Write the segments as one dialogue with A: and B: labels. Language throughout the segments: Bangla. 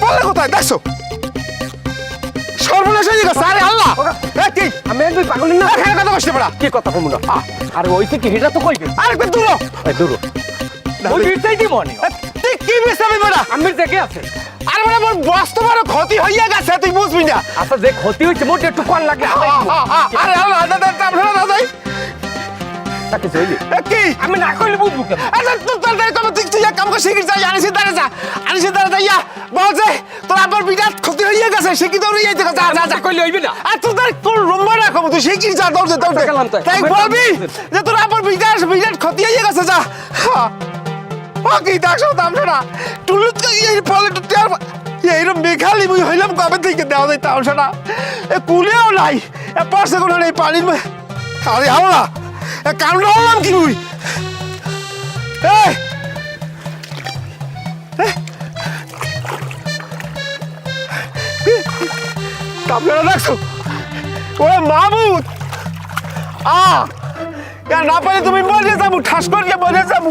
A: পড়লে কোথায় দেখছ সর্বনাশ হয়ে গেছে আরে আল্লাহ কি
B: আমি একদম পাগল না
A: এখানে কথা বসতে পারা
B: কি কথা কমু না আর ওই থেকে হেটা তো কইবে
A: আরেকবার দূর হ।
B: এই দূর ওই বিরটাই দিব নি
A: তুই কি মিশাবি বেটা
B: আমি দেখে আছে
A: আরে মানে আমার বাস্তবের ক্ষতি হইয়া গেছে তুই বুঝবি না।
B: আচ্ছা যে ক্ষতি হইছে মোটে একটু কোন লাগে
A: আ, আ, আ, আরে আল্লাহ দাদা আপনারা দাদাই
B: তাকে জইলি
A: কি?
B: আমি না কইলে বুঝব কেন?
A: আচ্ছা তুই তোর তাই কবে তুই তুই কাম কর শিখির যা আনিস দাঁড়া যা আনিস দাঁড়া ইয়া বলছে তোর আবার বিরাট ক্ষতি হইয়া গেছে কি দৌড়ে যাইতে যা যা যা
B: কইলে হইবে না।
A: আর তোর তার তোর রুম্বা রাখো তুই শিখির যা দৌড় দে দৌড় দে।
B: তো।
A: তাই। বলবি যে তোর আবার বিরাট বিরাট ক্ষতি হইয়া গেছে যা। ও কি দেখছ দাম না। টুলুত এই ফলে টিয়ার এইরকম মেঘালি মুই হইলাম, কবে থেকে দেওয়া যায় তাও সেটা এ, কুলেও নাই। এ, পাশে কোনো নেই, পানির আরে হাওড়া এ কারণ হলাম কি মুই? এই আপনারা দেখছ ওরে মাহমুদ আ! ইয়া না পারে তুমি মরে যাব ঠাস করে মরে যাব।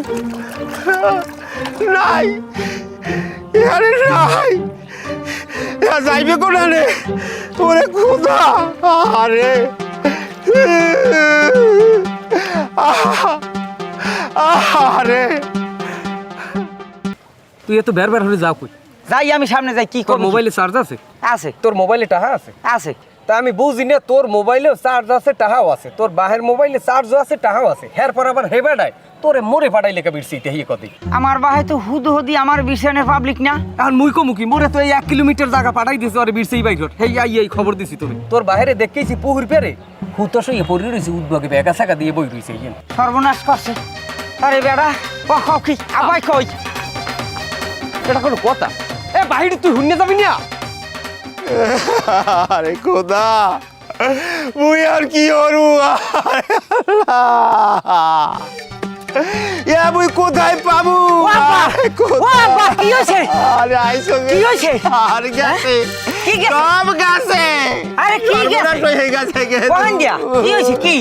A: নাই আরে নাই। যাইবে কোনানে ওরে খুদা আরে আরে
B: তুই এত বের বের হলে যাও কই?
C: যাই আমি সামনে যাই কি করব?
B: মোবাইলে চার্জ আছে?
C: আছে
B: তোর মোবাইলে টাকা আছে?
C: আছে।
B: তা আমি বুঝি না তোর মোবাইলেও চার্জ আছে টাহাও আছে। তোর বাহের মোবাইলে চার্জও আছে টাকাও আছে। হের পর আবার হেবে নাই তোরে মরে ফাটাই লেখা বিরছি তেহি কদি
C: আমার বাহে তো হুদ হদি আমার বিছানের পাবলিক না।
B: এখন মুই কমু কি? মোরে তো এই এক কিলোমিটার জায়গা পাঠাই দিছি আরে বিরসেই বাইর হেই আই এই খবর দিছি তুমি তোর বাইরে দেখেছি পুহুর পেরে। হুতো সইয়ে পড়ে রয়েছে উদ্যোগে বেগা সাকা দিয়ে বই রয়েছে
C: সর্বনাশ করছে। আরে বেড়া ও কি? আবাই কই?
B: এটা কোনো কথা? এ বাহিরে তুই হুন্নে যাবি না?
A: আরে খোদা মুই আর কি করু ইয়া মুই কোথায় পাবো আরে
C: বাবা, কি হয়েছে?
A: আরে আইসো
C: কি হয়েছে?
A: আর গেছে
C: কি গেছে?
A: সব গেছে
C: আরে কি গেছে?
A: সর্বনাশ হয়ে গেছে গে।
C: কহেন দিয়া কি হয়েছে কি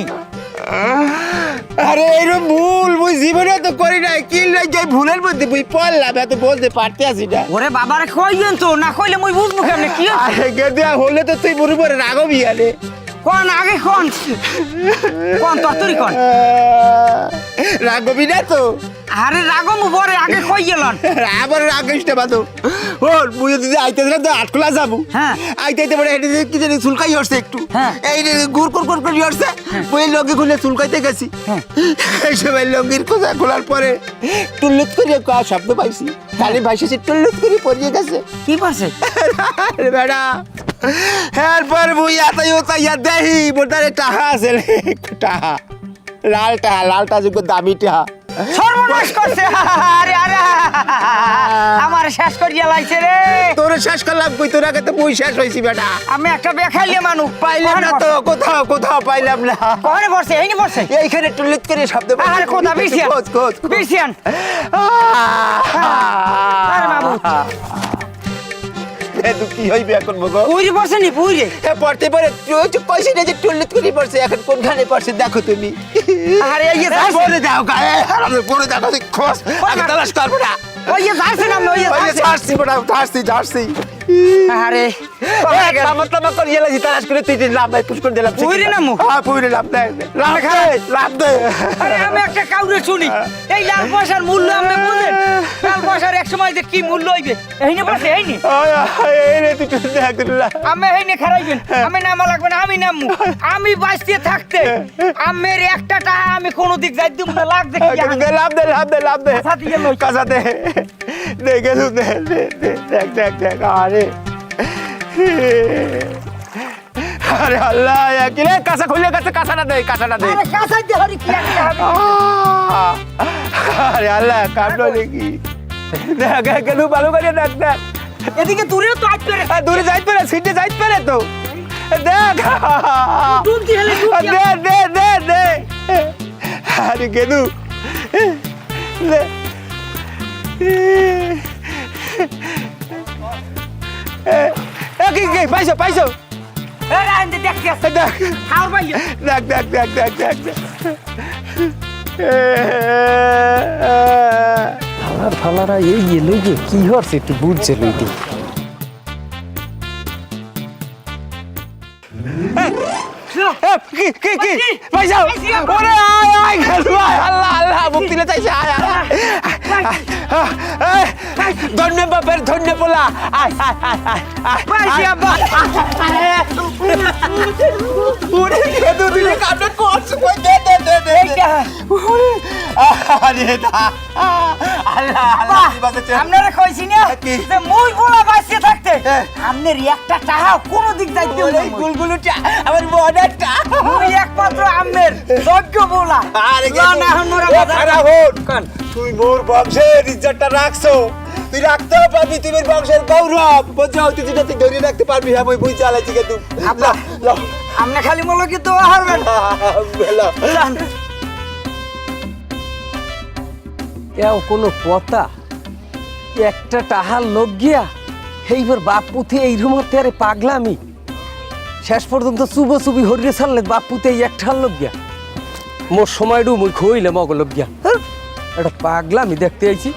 A: আরে এইরকম ভুল মুই জীবনে তো করি নাই। কি লাগে ভুলের মধ্যে মুই পড়লাম এত বলতে পারতে আসি না।
C: ওরে বাবারে কইবেন তো না কইলে মুই বুঝব কেমনে? কি
A: আরে গেদিয়া হলে তো তুই মুড়ি পরে রাগবি আরে।
C: কোন আগে কোন? কোন তরতরি কোন?
A: রাগবি না তো।
C: আরে রাগমু বরে আগে কই গেলন
A: আবার রাগিস না বাদো। ওর মুই যদি আইতে দিলে তো আটকলা যাব।
C: হ্যাঁ।
A: আইতে আইতে পরে হেঁটে কি জানি চুলকাই হচ্ছে একটু।
C: হ্যাঁ।
A: এই গুড় কুর কুর করে হচ্ছে ওই লঙ্গি খুলে চুলকাইতে গেছি।
C: হ্যাঁ।
A: এই সময় লঙ্গির খোঁজা খোলার পরে টুল্লুত করে কা শব্দ পাইছি। খালি ভাইসেছি টুল্লুত করে পড়িয়ে গেছে।
C: কি
A: আরে বেড়া। এরপর মুই এতাই ওতাইয়া দেহি বোটারে টাহা আছে রে, টাহা। লাল টাহা লাল টাহা যোগ্য দামি টাহা।
C: সর্বনাশ করছে আরে আরে আমার শেষ করিয়া লাইছে রে।
A: তোর শেষ করলাম কই? তোর আগে তো মুই শেষ হয়েছি বেটা।
C: আমি একটা বেখাইলে মানুষ
A: পাইলাম না তো কোথাও কোথাও পাইলাম না।
C: কখনে পড়ছে এই নি পড়ছে
A: এইখানে টুলিত করে শব্দ।
C: আরে কোথা?
A: খোঁজ খোঁজ।
C: আরে বাবু।
A: এ তো কি হইবে এখন মগো
C: পুইরি পড়ছে নি পুইরে
A: এ পড়তে পারে। তুই যে কইছি না যে টুলিত করে পড়ছে এখন কোনখানে পড়ছে দেখো তুমি।
C: আরে এই যে
A: এ, পড়ে দাও গায়ে আরে পড়ে তুই খোঁজ। আগে তালাশ কর বেটা
C: ওই যে যাচ্ছে না ওই যে
A: ওই যে
C: যাচ্ছে। আরে
A: করে গেলে তালাশ করে তুই লাভ নাই পুষ্কর দিলাম।
C: পুইরে নামু?
A: হ্যাঁ পুইরে লাভ নাই। লাভ দে লাভ দে।
C: আরে আমি একটা কাউরে শুনি। এই লাল পয়সার মূল্য আপনি বুঝেন? লাল পয়সার এক সময় যে কি মূল্য হইবে? এই নি পড়ছে এই নি
A: এই রে তুই টুলি দেখ।
C: আমি এই নে খারাইবেন আমি নামা লাগবে না আমি নামু। আমি বাঁচতে থাকতে আমের একটা টাকা আমি কোনো দিক যাই দিব না লাগ দেখি
A: লাভ দে লাভ দে লাভ দে।
C: কাঁচা দিয়ে লই।
A: কাঁচা দে। দে গেলু দে দে দে দেখ দেখ দেখ। আরে আরে আল্লাহ কি রে? কাঁচা খুললে কাছে কাঁচাটা দে কাঁচাটা দে।
C: কাঁচা দিয়ে হরি কি
A: আরে আল্লাহ কাটলো নাকি? দেখ গেলু ভালো করে দেখ দেখ।
C: এদিকে দূরেও তো আট করে
A: আর দূরে যাইতে পারে সিটে যাইতে পারে তো। দেখ। দে দে দে দে। আরে গেলু দে। এ কি কি পাইছো পাইছো।
C: এই
A: দেখ দেখ দেখ। দেখ। দেখ দেখ
B: ফালার ফালারা এই এলো যে কি হচ্ছে একটু বুঝছে লইতে
A: কি কি কি? পয়সা ওরে আয় আয় আল্লাহ আল্লাহ মুক্তি লে চাইছে আয় আয়। ধন্য বাপের ধন্য পোলা
C: আপনারা কইছি না যে মুই বলা বাঁচিয়ে থাকতে
A: হ্যাঁ।
C: আপনার একটা কোন দিক যাইতে
A: গুলগুলুটা আমার বড়টা
C: মুই একমাত্র আমের যোগ্য বলা
A: আরে
C: লন এখন মোরা বাজার-
A: খারাপ হন। তুই মোর বংশের ইজ্জতটা রাখছো। তুই রাখতেও পারবি তুই মোর বংশের গৌরব। বোঝাও তুই যেটা তুই ধরে রাখতে পারবি হ্যাঁ মই বুঝ চালাইছি কিন্তু।
C: আব্বা। আপনি খালি মনে কি তো হারবেন লন।
B: এও কোনো পতা একটা টাহার লোক গিয়া এইবার বাপ পুঁথে এই রুমতে আরে পাগলামি। শেষ পর্যন্ত চুবো চুবি হরিয়ে ছাড়লে বাপ পুঁতে এই একটার লোক গিয়া। মোর সময়টু মুই খইলে মগ লোক গিয়া। হ্যাঁ? এটা পাগলামি দেখতে আইছি।